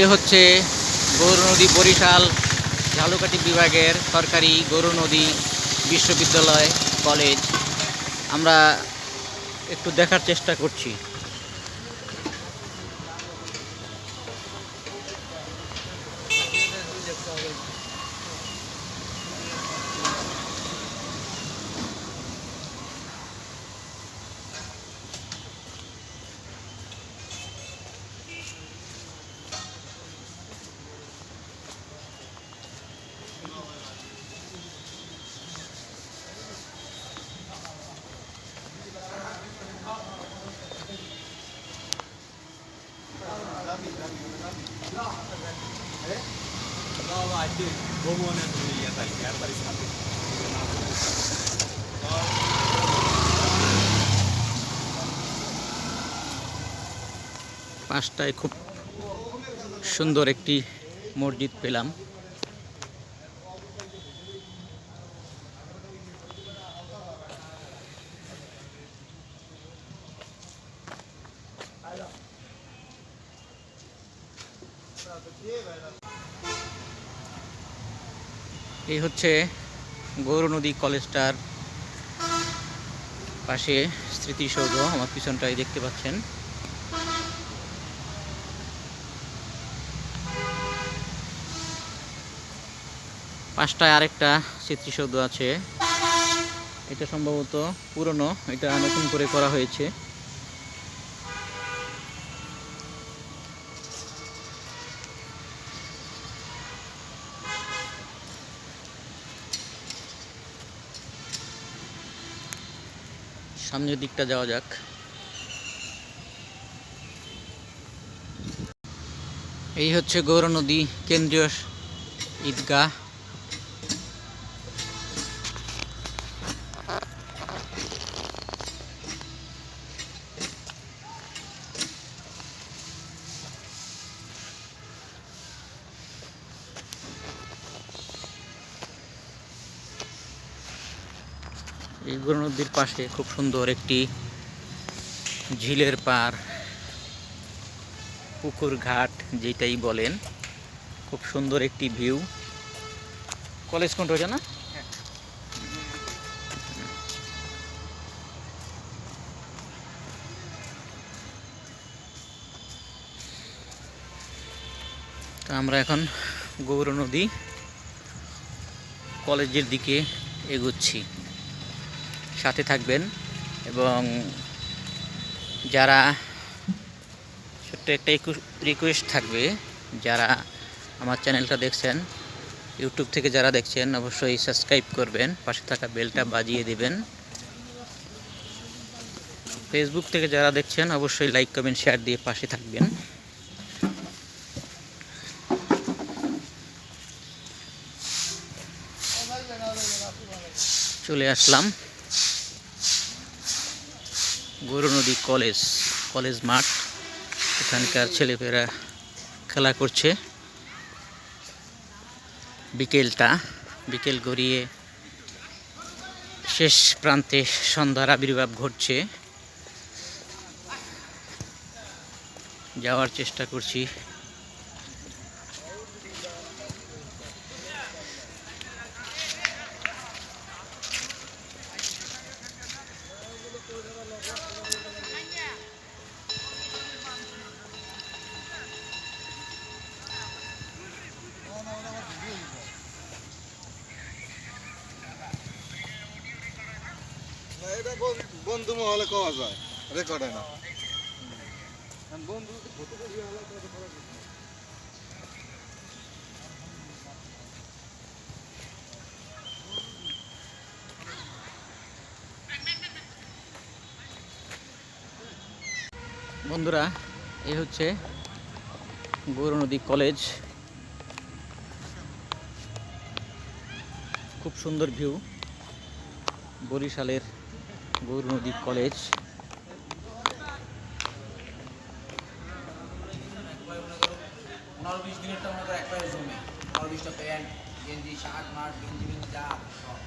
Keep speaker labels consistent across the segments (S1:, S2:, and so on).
S1: এ হচ্ছে গৌর নদী বরিশাল ঝালুকাটি বিভাগের সরকারি গৌর নদী বিশ্ববিদ্যালয় কলেজ। আমরা একটু দেখার চেষ্টা করছি। পাঁচটায় খুব সুন্দর একটি মসজিদ পেলাম। এই হচ্ছে গৌর নদী কলেজটার পাশে স্মৃতিসৌধ, আমার পিছনটাই দেখতে পাচ্ছেন। পাঁচটায় আরেকটা স্মৃতিসৌধ আছে। এটা সম্ভবত পুরনো, এটা নতুন করে করা হয়েছে। সামনের দিকটা যাওয়া যাক। এই হচ্ছে গৌর নদী কেন্দ্রীয় ঈদগাহ। এই গৌর নদীর পাশে খুব সুন্দর একটি ঝিলের পার, পুকুর ঘাট যেটাই বলেন, খুব সুন্দর একটি ভিউ। কলেজ কোনটা ওটা না আমরা এখন গৌর নদী কলেজের দিকে এগুচ্ছি। সাথে থাকবেন এবং যারা ছোট্ট একটা রিকোয়েস্ট থাকবে, যারা আমার চ্যানেলটা দেখছেন ইউটিউব থেকে যারা দেখছেন, অবশ্যই সাবস্ক্রাইব করবেন, পাশে থাকা বেলটা বাজিয়ে দিবেন। ফেসবুক থেকে যারা দেখছেন, অবশ্যই লাইক কমেন্ট শেয়ার দিয়ে পাশে থাকবেন। চলে আসলাম। গৌর নদী কলেজ কলেজ মাঠ। এখানকার ছেলেপেরা খেলা করছে। বিকেলটা, বিকেল গড়িয়ে শেষ প্রান্তে সন্ধ্যার আবির্ভাব ঘটছে। যাওয়ার চেষ্টা করছি।
S2: বন্ধু মহলে কওয়া যায় রেকর্ড হয় না বন্ধু
S1: বন্ধুরা এই হচ্ছে গৌর নদী কলেজ। খুব সুন্দর ভিউ বরিশালের গৌর নদী কলেজ
S3: পনেরো বিশ দিনেরটা মনে করো এক পায়ে জমি পনেরো বিশটা প্যান্ট গেঞ্জি শার্ট মার্ট গেঞ্জি গেঞ্জি যা সব।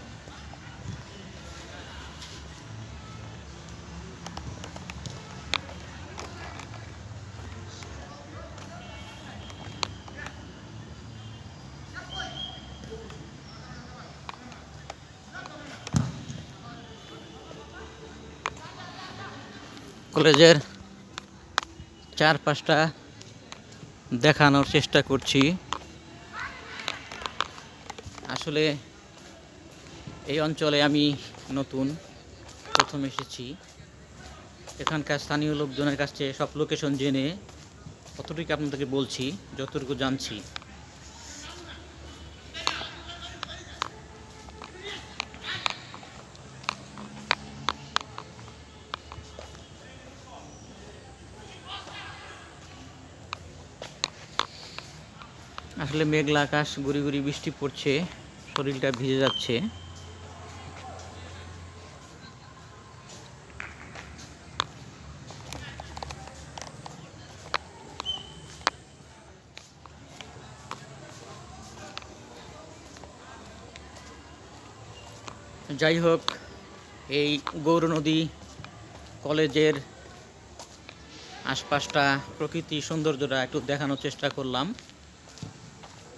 S1: কলেজের চার পাঁচটা দেখানোর চেষ্টা করছি। আসলে এই অঞ্চলে আমি নতুন, প্রথম এসেছি। এখানকার স্থানীয় লোকজনের কাছে সব লোকেশন জেনে কতটুকু আপনাদেরকে বলছি, যতটুকু জানছি। আসলে মেঘলা আকাশ, গুড়ি গুড়ি বৃষ্টি পড়ছে, শরীরটা ভিজে যাচ্ছে। যাই হোক, এই গৌর নদী কলেজের আশপাশটা প্রকৃতি সৌন্দর্যটা একটু দেখানোর চেষ্টা করলাম।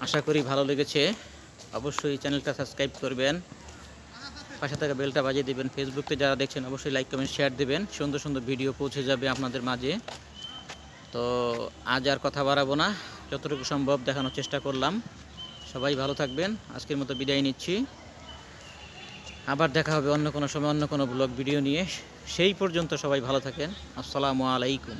S1: আশা করি ভালো লেগেছে। অবশ্যই চ্যানেলটা সাবস্ক্রাইব করবেন। পাশে থাকা বেলটা বাজিয়ে দেবেন। ফেসবুকে যারা দেখছেন, অবশ্যই লাইক কমেন্ট শেয়ার দেবেন। সুন্দর সুন্দর ভিডিও পৌঁছে যাবে আপনাদের মাঝে। তো আজ আর কথা বাড়াবো না। যতটুকু সম্ভব দেখানোর চেষ্টা করলাম। সবাই ভালো থাকবেন। আজকের মতো বিদায় নিচ্ছি। আবার দেখা হবে অন্য কোনো সময়, অন্য কোনো ব্লগ ভিডিও নিয়ে। সেই পর্যন্ত সবাই ভালো থাকেন। আসসালামু আলাইকুম।